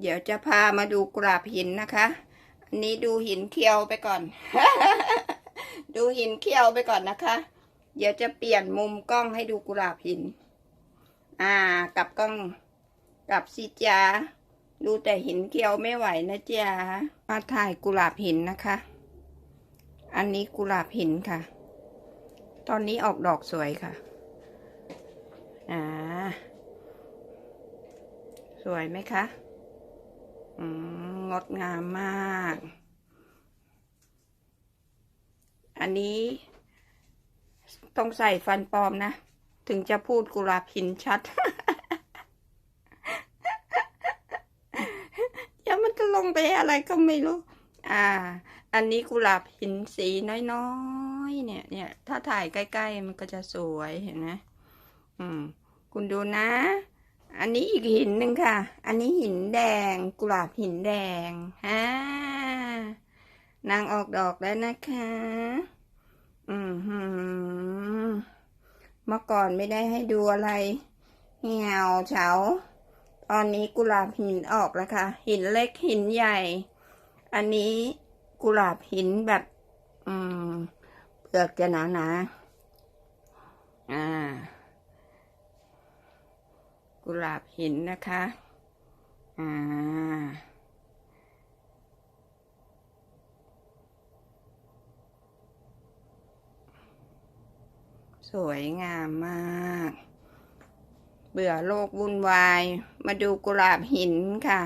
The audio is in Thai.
เดี๋ยวจะพามาดูกราบหินนะคะ อันนี้ดูหินเคียวไปก่อน ดูหินเคียวไปก่อนนะคะ เดี๋ยวจะเปลี่ยนมุมกล้องให้ดูกุหลาบหิน อ่า กับกล้องกับสิจ้าดูแต่หินเคียวไม่ไหวนะจ๊ะมาถ่ายกุหลาบหินนะคะ อันนี้กุหลาบหินค่ะ ตอนนี้ออกดอกสวยค่ะ อ่า สวยไหมคะ ดงามมาก อันนี้ต้องใส่ฟันปลอมนะ ถึงจะพูดกุหลาบหินชัดย่ามันจะลงไปอะไรก็ไม่รู้ อ่า อันนี้กุหลาบหินสีน้อยๆ เนี่ย เนี่ย ถ้าถ่ายใกล้ ๆ มันก็จะสวยเห็นไหมอืม คุณดูนะ อันนี้อีกหินหนึ่งค่ะ อันนี้หินแดง กุหลาบหินแดงฮ่านางออกดอกแล้วนะคะ อืมหืมเมื่อก่อนไม่ได้ให้ดูอะไรเหี่ยวเฉา ตอนนี้กุหลาบหินออกแล้วค่ะ หินเล็กหินใหญ่ อันนี้กุหลาบหินแบบ อืมเปลือกจะหนาหนาๆอ่า กุหลาบหินนะคะ อ่า สวยงามมาก เบื่อโลกวุ่นวาย มาดูกุหลาบหินค่ะ